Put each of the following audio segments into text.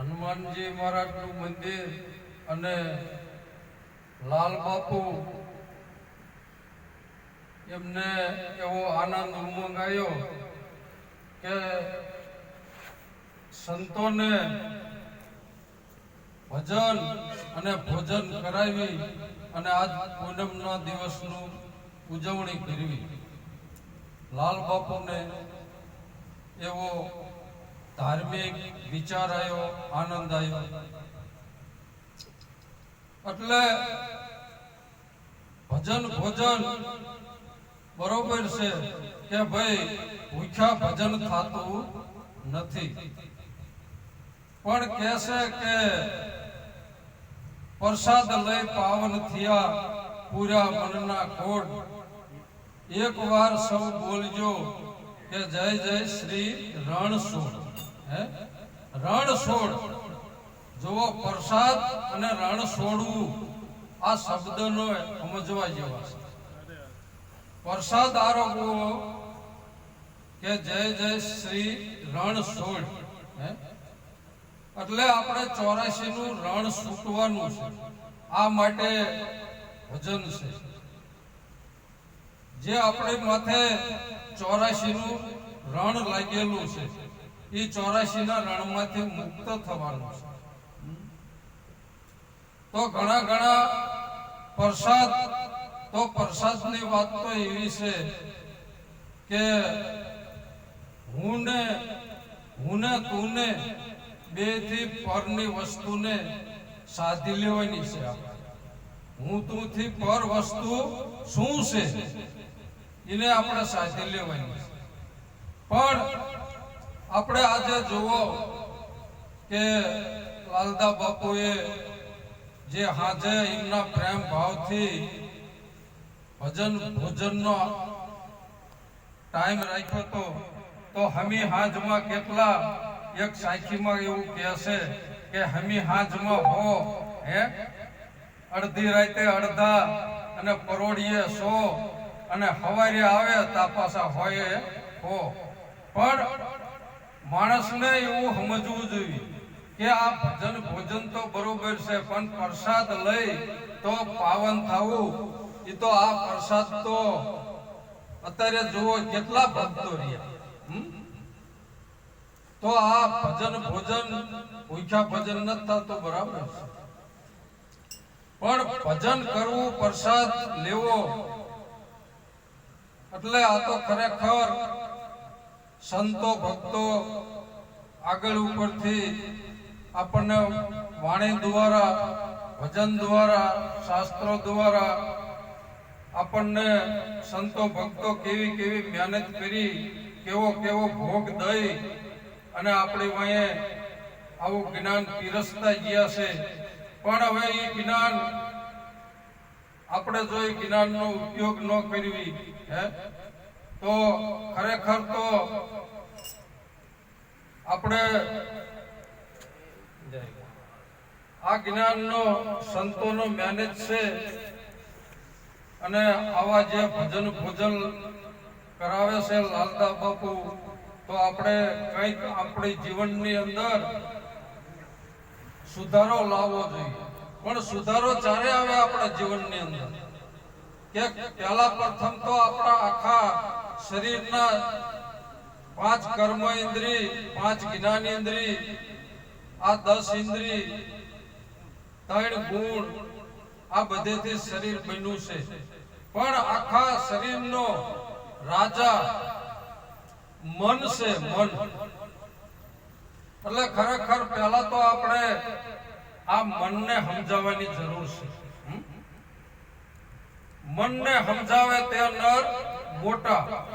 હનુમાનજી મહારાજનું મંદિર અને લાલ બાપુ એમને એવો આનંદ ઉમંગ આવ્યો કે સંતોને ભજન અને ભોજન કરાવી અને આજ પૂનમના દિવસનું ઉજવણી કરવી. લાલ બાપુને એવો ધાર્મિક વિચાર આવ્યો આનંદ આવ્યો એટલે ભજન ભોજન બરોબર છે કે ભાઈ ભૂખ્યા ભજન થતું નથી. પણ કહેશે કે પ્રસાદ લઈ પાવન થયા પૂરા મનના કોડ એક વાર સૌ બોલજો કે જય જય શ્રી રણછોડ હે? રણછોડ જુઓ, પ્રસાદ અને રણ છોડવું આ શબ્દનો સમજવા જેવા છે. પ્રસાદ આરોગવો કે જય જય શ્રી રણ છોડ એટલે આપણે ચોરાશી નું રણ છૂટવાનું છે. આ માટે ભજન છે. જે આપણી માથે ચોરાશી નું રણ લાગેલું છે. એ ચોરાશી ના રણમાંથી મુક્ત થવાનું છે. તો ઘણા ઘણા પ્રસાદ, તો પ્રસાદની વાત તો એવી છે કે હું ને હું ને તું ને બેથી પરની વસ્તુને સાધી લેવાની છે હું તું થી પર વસ્તુ શું છે? એને આપણે સાધી લેવાની છે. પણ આપણે આજે જુઓ કે લાલદા બાપુએ જે હાજે એમના પ્રેમ ભાવથી ભજન ભોજનનો ટાઈમ રાખ્યો તો તો હમી હાજમાં કેટલા એક સાખીમાં એવું કહેશે કે હમી હાજમાં હો, હે? અડધી રાતે અડધા અને પરોડીએ સો અને હવારે આવે તા પાછા હોય હો. પણ માણસને એવું સમજવું જોઈએ કે આ ભજન ભોજન તો બરોબર છે, પણ પ્રસાદ લઈ તો પાવન થવું. એ તો આ પ્રસાદ તો અત્યારે જુઓ કેટલા ભક્તો રહ્યા. તો આ ભજન ભોજન, ભૂખ્યા ભજન નથી થતું, બરાબર છે. પણ ભજન કરવું, પ્રસાદ લેવો, એટલે આ તો ખરેખર સંતો, ભક્તો આગળ ઉપરથી આપણને વાણી દ્વારા, ભજન દ્વારા, શાસ્ત્રો દ્વારા આપણને સંતો, ભક્તો કેવી કેવી મહેનત કરી, કેવો કેવો ભોગ દઈ અને આપણી વાંહે આવું જ્ઞાન પીરસતા ગયા છે. પણ હવે એ જ્ઞાન આપણે જો એ જ્ઞાનનો ઉપયોગ ન કરવી, હે? તો ખરેખર તો આપણે આ જ્ઞાનનો સંતોનો મેનેજ છે અને આવા જે ભજન ભોજન કરાવે છે લાલદા બાપુ, તો આપણે કંઈક આપણી જીવનની અંદર સુધારો લાવવો જોઈએ. પણ સુધારો ચારે આવે આપણા જીવનની અંદર? કે પહેલા પ્રથમ તો આપણા આખા શરીરના પાંચ કર્મ ઇન્દ્રી પાંચ જ્ઞાન ઇન્દ્રી આ દસ ઇન્દ્રી ત્રણ ગુણ, આ બધેથી શરીર બન્યું છે. પણ આખા શરીરનો રાજા મન છે, મન. એટલે ખરેખર પહેલા તો આપણે આ મનને સમજાવવાની જરૂર છે? મનને સમજાવે તે નર મોટા.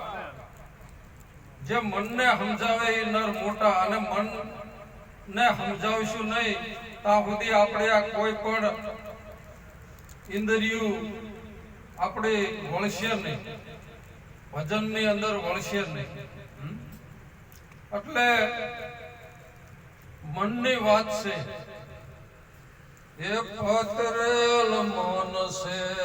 જે મનને સમજાવે એ નર મોટા અને મન ને સમજાવશું નહીં, ત્યાં સુધી આપણે આ કોઈ પણ ઇન્દ્રિયું આપણે વળશે નહીં. ભજનની અંદર વળશે નહીં. એટલે મનની વાત છે. એ પત્રેલ મન છે.